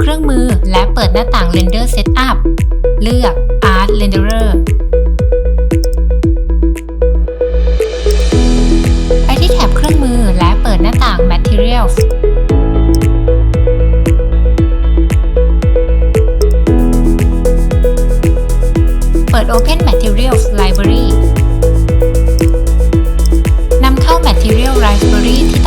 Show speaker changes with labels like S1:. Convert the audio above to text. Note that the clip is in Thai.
S1: เครื่องมือและเปิดหน้าต่าง Render Setup เลือก Art Renderer ไปที่แถบเครื่องมือและเปิดหน้าต่าง Materials เปิด Open Materials Library นำเข้า Material Library ที่